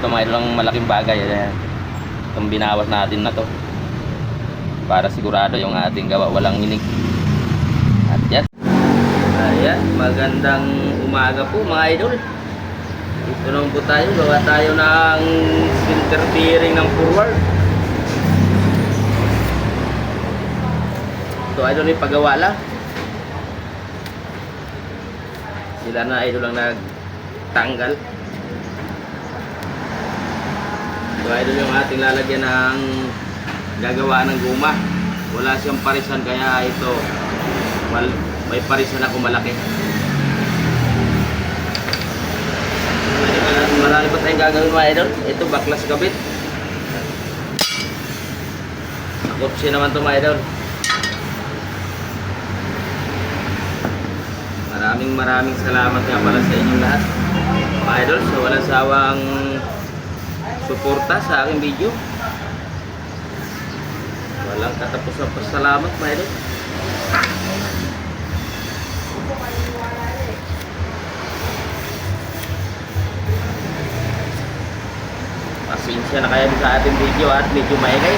ito mga idol malaking bagay. Ayan. Itong binawas natin na to. Para sigurado yung ating gawa walang inig. At yan. Ayan, magandang umaga po mga idol. Ito naman po tayo, gawa tayo ng center bearing ng forward. Ito idol yung paggawa lang. Sila na idol ang nagtanggal. Ito idol yung ating lalagyan ng gagawa ng guma. Wala siyang parisan kaya ito may parisan ako malaki. Marami pa tayong gagawin mga idol. Ito baklas kabit. Nakotse naman to mga idol. Maraming maraming salamat nga pala sa inyong lahat. Mga idol, sa walang sawang suporta sa aking video. Walang katapusan pa salamat mga idol. Pasensya na kayo sa ating video at medyo maingay.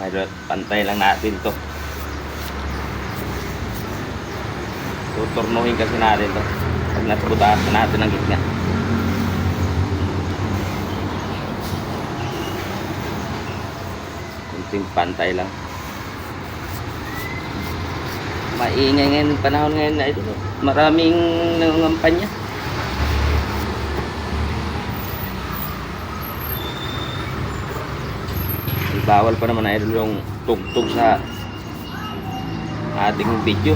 Mga idol, pantay lang natin to. Tuturnuhin kasi natin to. Pag nasa natin ang gitna. Kunting pantay lang. Maingay ngayon yung panahon ngayon na ito. Maraming nangangampanya. Bawal pa naman na idol yung tugtog sa ating video.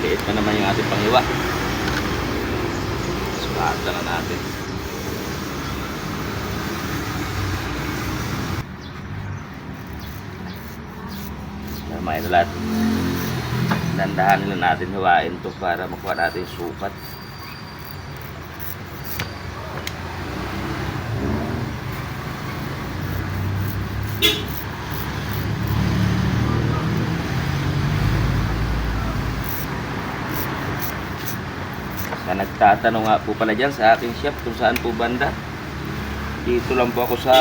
Liit pa naman yung ating pangiwa. Sukatan na natin. Yan, mga idol at dandahan lang natin hawain to para makuha natin sukat. Sa nagtatanong nga po pala dyan sa aking shop kung saan po banda. Dito lang po ako sa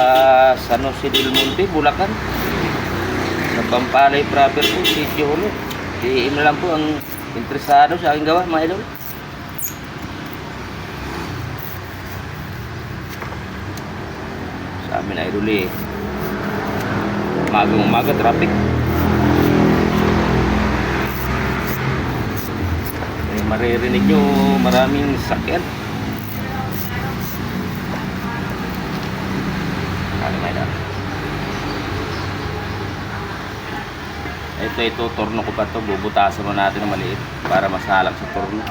San Jose del Monte, Bulacan. Sa Pampalay proper po, sitio ulit. PM na lang po ang interesado sa aking gawa, mga idol. Sa amin na idol eh. Umagang umaga, traffic. Maririnig nyo maraming sakyan. Ito, ito, torno ko pa to Bubutasan mo natin ng maliit para masalag sa torno.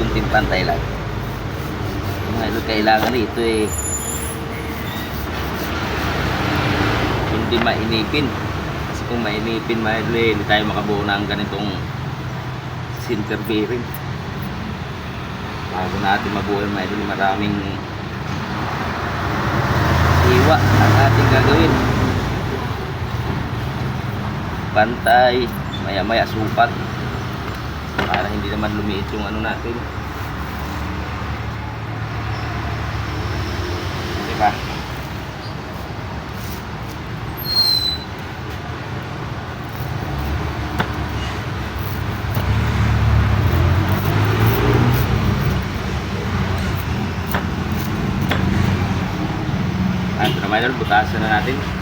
Kunting pantay lang. Kailangan ito eh. Hindi mainipin. Kasi kung mainipin, ilo eh, hindi tayo makabuo ng ganitong center bearing. Bago natin mabuo ilo, maraming iwa ang ating gagawin pantay maya maya supat para hindi naman lumiit yung ano natin diba Naman idol, butasan na natin.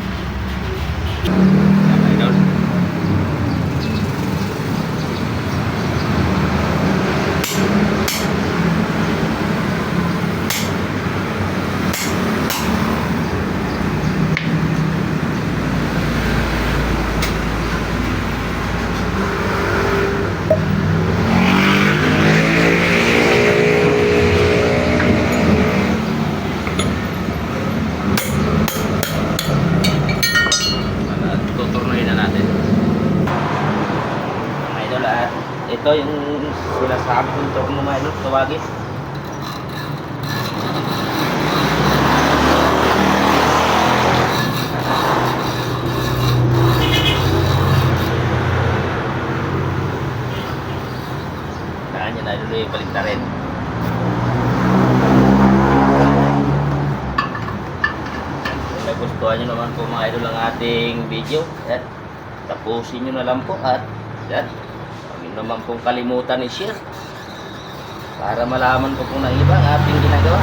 Ito yung sinasabi kong torno mga idol, tawagin. Kaya niya idol yung balik na rin. Nagustuhan nyo naman po mga idol ang ating video, yan, tapusin nyo na lang po at nyo naman pong kalimutan i-share para malaman po ng iba ang ating ginagawa.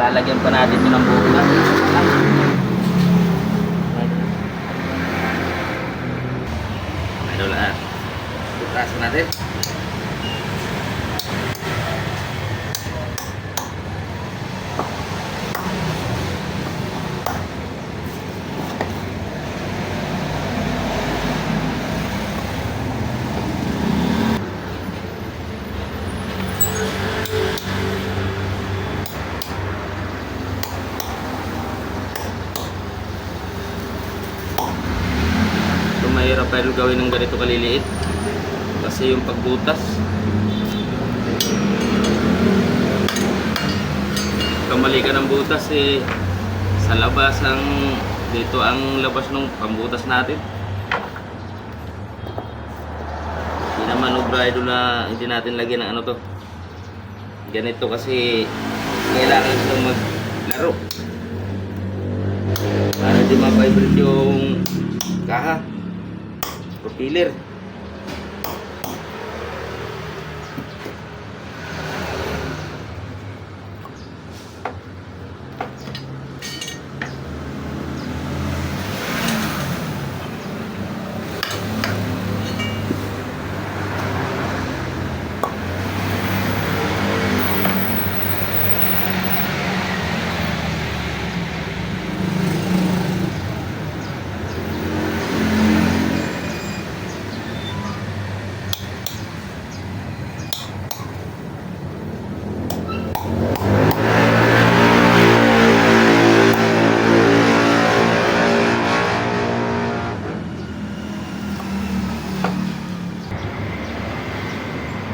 Lalagyan pa natin ito ng bukas. Idol ah. Bukas natin. So pero gawin ng ganito kaliliit. Kasi yung pagbutas. Kamali ka ng butas eh sa labas ang dito ang labas ng pambutas natin. Hindi naman obra idol na hindi natin lagyan ng ano to. Ganito kasi kailangan ito maglaro. Para di ma-vibrate yung kaha. Propeller.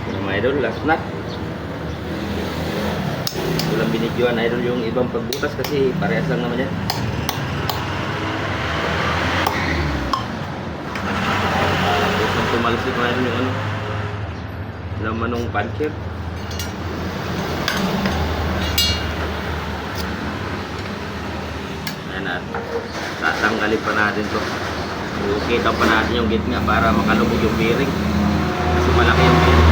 Yung mga idol, last na. Walang binidyoan idol yung ibang pagbutas kasi parehas lang naman yan. Nang tumalsik na yun yung ano, laman ng puncher. Ayan na, tatanggalin pa natin to. Kita pa natin yung gitna para makalubog yung bearing. Kasi malaki yung bearing.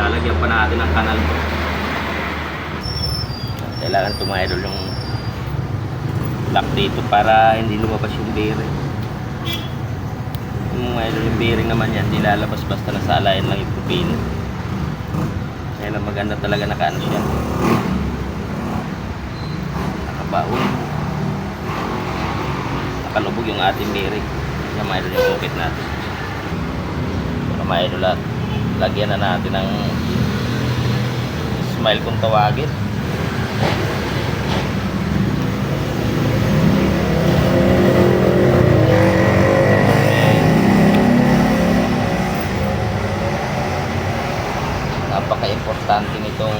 Lalagyan pa natin ng kanal to. Kailangan tumaidol yung lock dito para hindi lumabas yung bearing. Yung mga yung bearing naman yan, hindi lalabas basta nasa alayan lang yung pupino. Kaya lang maganda talaga nakaano siya. Nakabaon. Nakalubog yung ating bearing. Mga idol yung pocket natin. Para mga idol at lagyan na natin ng smile kung tawagin. Napaka-importante nitong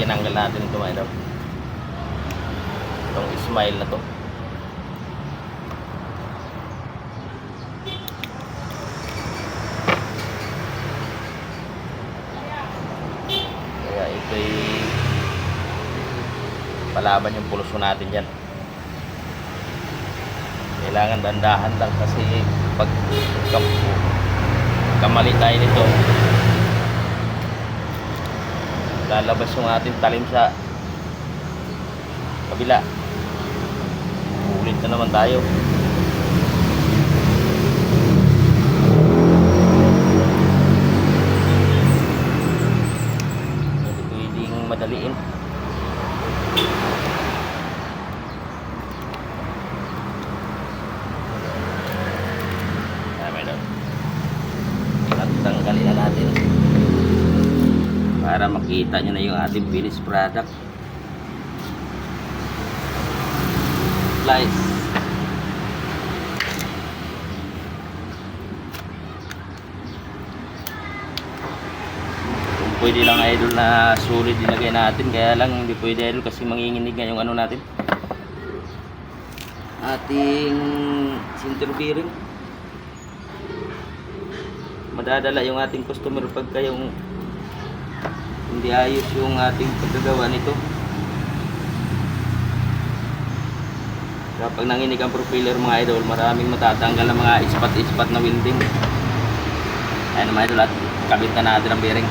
tinanggal natin ito itong smile na to kaya ito'y palaban yung pulso natin dyan. Kailangan dandahan lang kasi pag kam- kamali tayo nito lalabas yung ating talim sa kabila. Ulit na naman tayo hindi pwedeng madaliin Tama daw. At tanggalin na natin. Para makita nyo na yung ating finished product. Slice. Kung pwede lang idol na sulit ilagay natin, kaya lang hindi pwede idol kasi manginginig nga yung ano natin. Ating center bearing. Madadala yung ating customer pagka yung hindi ayos yung ating paggagawa nito. Kapag nanginig ang propeller mga idol, maraming matatanggal ng mga ispat-ispat na welding. Ayan mga idol at kabit na natin ang bearing.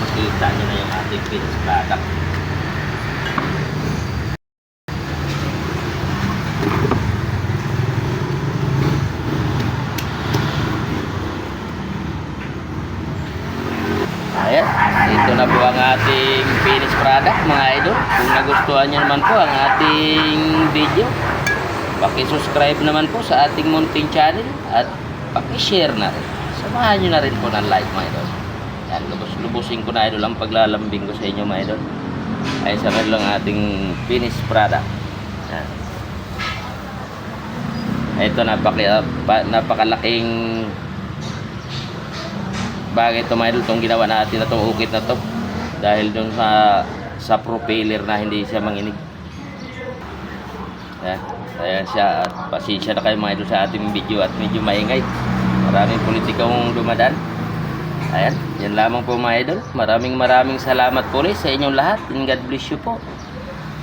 Makita nyo na yung ating finished product. Ayan, ito na po ang ating finished product mga idol. Kung nagustuhan nyo naman po ang ating video, paki-subscribe naman po sa ating munting channel at paki-share na rin. Samahan nyo na rin po ng like mga idol. Yan, lubos-lubusin ko na idol ang paglalambing ko sa inyo mga idol. Ay sa lang ating finished product. Yan. Ito napaka, pa- napakalaking bagay ito mga idol itong ginawa natin na itong ukit na to dahil dun sa sa propeller na hindi siya manginig. Yan ayan siya at pasensya na kayo mga idol sa ating video at medyo maingay. Maraming politikong dumadaan. Ayan yan lamang po mga idol. Maraming maraming salamat po ulit sa inyong lahat. And God bless you po.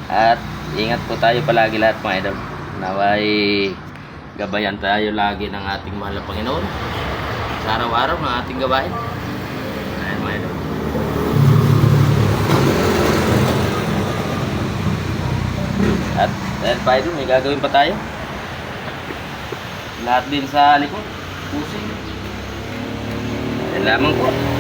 At ingat po tayo palagi lahat mga idol. Naway gabayan tayo lagi ng ating mahal na Panginoon. Sa araw-araw ng ating gawain. Ayan mga idol. At dahil pa idol, may gagawin pa tayo. Lahat din sa likod. Pusing. Yan lamang po.